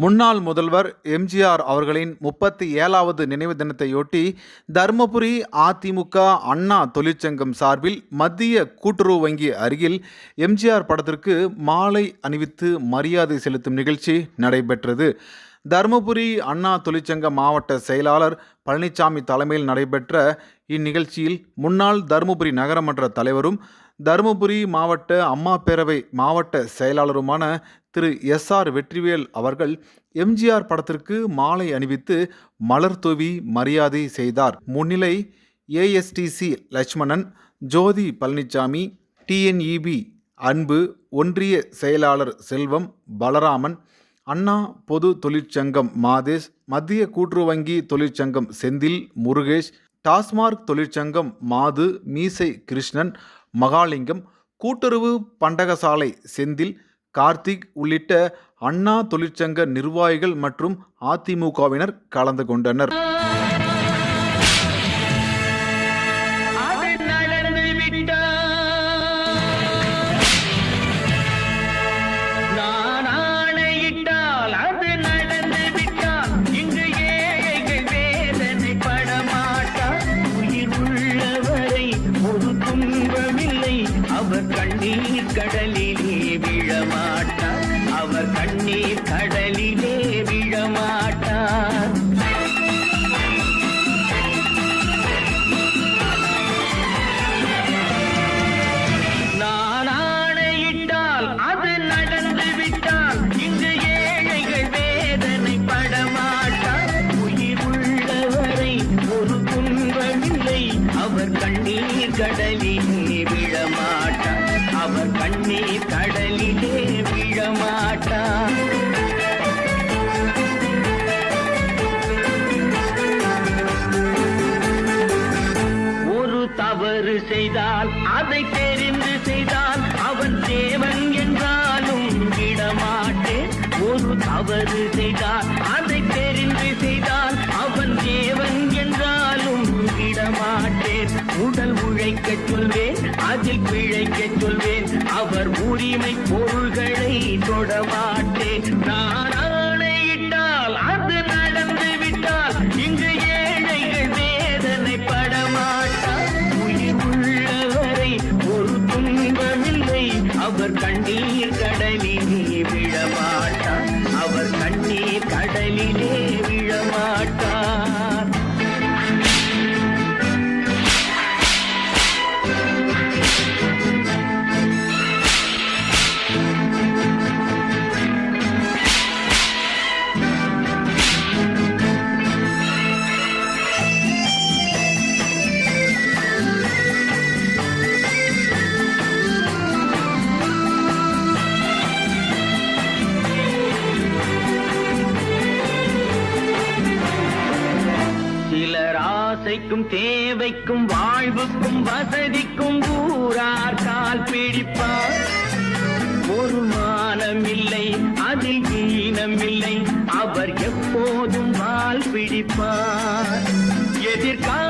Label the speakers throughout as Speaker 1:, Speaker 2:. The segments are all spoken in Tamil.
Speaker 1: முன்னாள் முதல்வர் எம்ஜிஆர் அவர்களின் முப்பத்தி ஏழாவது நினைவு தினத்தையொட்டி தருமபுரி அதிமுக அண்ணா தொழிற்சங்கம் சார்பில் மத்திய கூட்டுறவு வங்கி அருகில் எம்ஜிஆர் படத்திற்கு மாலை அணிவித்து மரியாதை செலுத்தும் நிகழ்ச்சி நடைபெற்றது. தருமபுரி அண்ணா தொழிற்சங்க மாவட்ட செயலாளர் பழனிசாமி தலைமையில் நடைபெற்ற இந்நிகழ்ச்சியில் முன்னாள் தருமபுரி நகரமன்ற தலைவரும் தருமபுரி மாவட்ட அம்மா பேரவை மாவட்ட செயலாளருமான திரு எஸ் ஆர் வெற்றிவேல் அவர்கள் எம்ஜிஆர் படத்திற்கு மாலை அணிவித்து மலர் தூவி மரியாதை செய்தார். முன்னிலை ஏஎஸ்டிசி லட்சுமணன் ஜோதி பழனிசாமி டிஎன்இபி அன்பு ஒன்றிய செயலாளர் செல்வம் பலராமன் அண்ணா பொது தொழிற்சங்கம் மாதேஷ் மத்திய கூட்டுறவு வங்கி தொழிற்சங்கம் செந்தில் முருகேஷ் டாஸ்மார்க் தொழிற்சங்கம் மாது மீசை கிருஷ்ணன் மகாலிங்கம் கூட்டுறவு பண்டகசாலை செந்தில் கார்த்திக் உள்ளிட்ட அண்ணா தொழிற்சங்க நிர்வாகிகள் மற்றும் அதிமுகவினர் கலந்து கொண்டனர்.
Speaker 2: அவர் கண்ணீர் கடலில் நீர் கடலிலே விழமாட்டார். நான் ஆணையிட்டால் அது நடந்து விட்டால் இங்கு ஏழைகள் வேதனை படமாட்டார். உயிர் உள்ளவரை ஒரு துன்பமில்லை அவர் கண்ணீர் செய்தால் அதை தெரிந்து செய்தால் அவன் தேவன் என்றாலும் விடமாட்டேன் ஒரு தவறு செய்தால் அதை தெரிந்து செய்தால் அவன் தேவன் என்றாலும் விடமாட்டேன் உடல் உழைக்கச் சொல்வேன் அதில் பிழைக்கச் சொல்வேன் அவர் உரிமை பொருள் ஆசைக்கும் தேவைக்கும் வாழ்வுக்கும் வசதிக்கும் ஊரார் கால் பிடிப்பார். ஒரு மானம் இல்லை அதில் ஈனம் இல்லை அவர் எப்போதும் வால் பிடிப்பார். எதிர்கால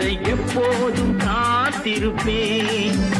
Speaker 2: அதை எப்போதும் காத்திருப்பேன்.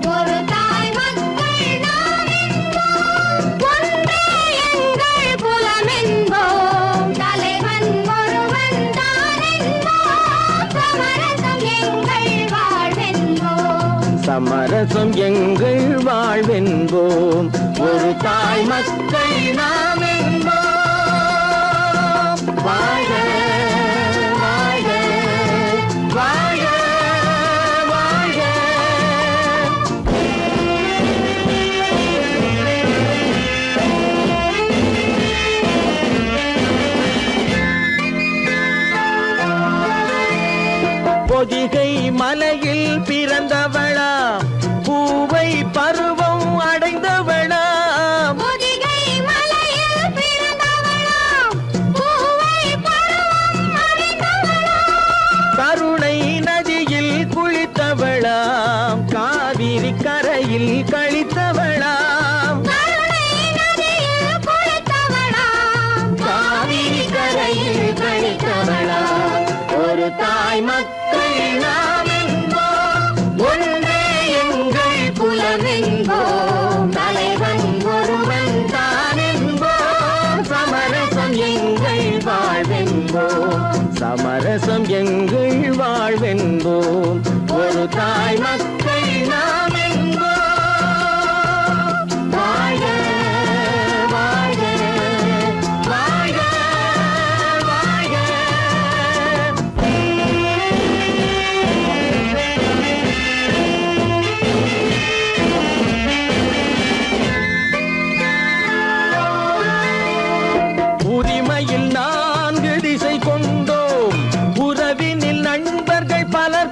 Speaker 3: வித்தியாசம் எங்கள் வாழ்வென்போம்.
Speaker 2: ஒரு தாய் மக்கள் நாம் மலையில் பிறந்தவளா தாய் மக்களை நான் பலர்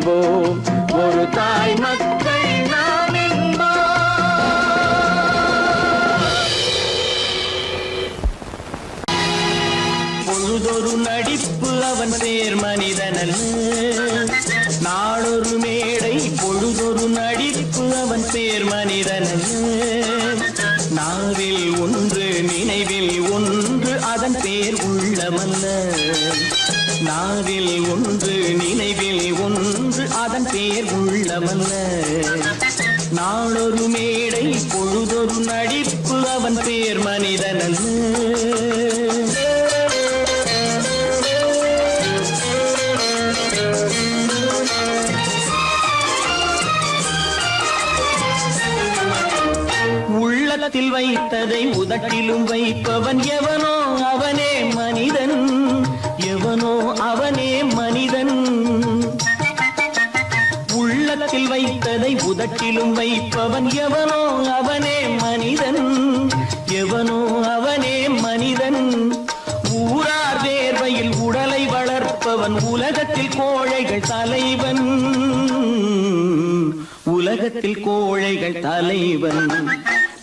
Speaker 2: ஒன்று அதன் பேர் உள்ளமல்ல நாவில் ஒன்று நினைவில் ஒன்று அதன் பேர் உள்ளமல்ல நாளொரு மேடை பொழுதொரு நடிப்பு அவன் பேர் மனிதன் உள்ளத்தில் வைத்ததை உதட்டிலும் வைப்பவன் எவனோ அவனே மனிதன். எவனோ அவனே மனிதன். உள்ளத்தில் வைத்ததை உதட்டிலும் வைப்பவன் எவனோ அவனே மனிதன். எவனோ அவனே மனிதன். ஊரார் வேர்வையில் உடலை வளர்ப்பவன் உலகத்தில் கோழைகள் தலைவன். உலகத்தில் கோழைகள் தலைவன்.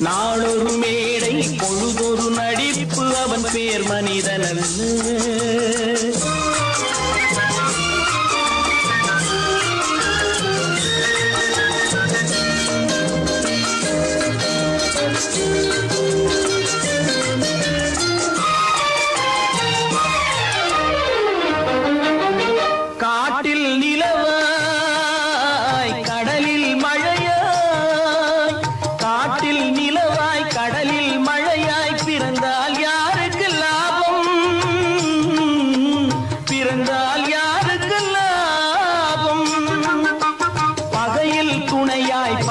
Speaker 2: நாளொரு மேடை பொழுதொரு நடிப்பு அவன் பேர் மனிதன் அல்ல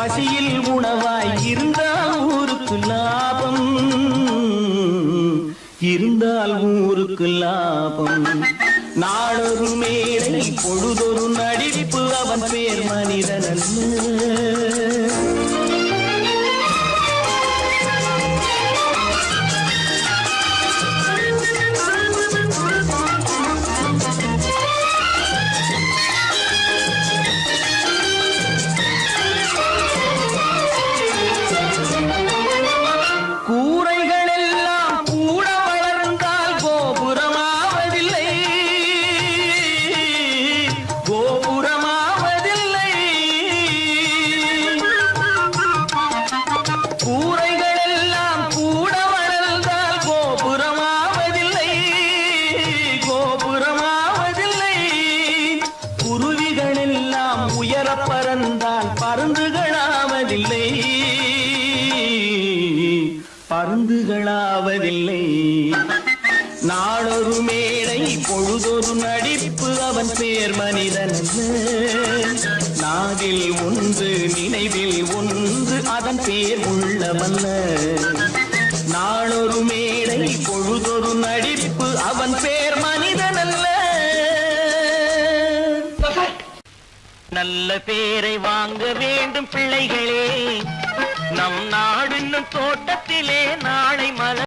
Speaker 2: பசியில் உணவாய் இருந்தால் ஊருக்கு லாபம். இருந்தால் ஊருக்கு லாபம். நாளொரு மேடை பொழுதொரு நடிப்பு அவன் பேர் மனிதன் அல்ல. அவன் மனிதன். அல்ல. நாவில் ஒன்று நினைவில் ஒன்று அதன் பேர் உள்ளவல்ல நாளொரு மேடை பொழுதொரு நடிப்பு அவன் பேர் மனிதன் அல்ல நல்ல பேரை வாங்க வேண்டும் பிள்ளைகளே. நம் நாடு இன்னும் தோட்டத்திலே நாளை மலர்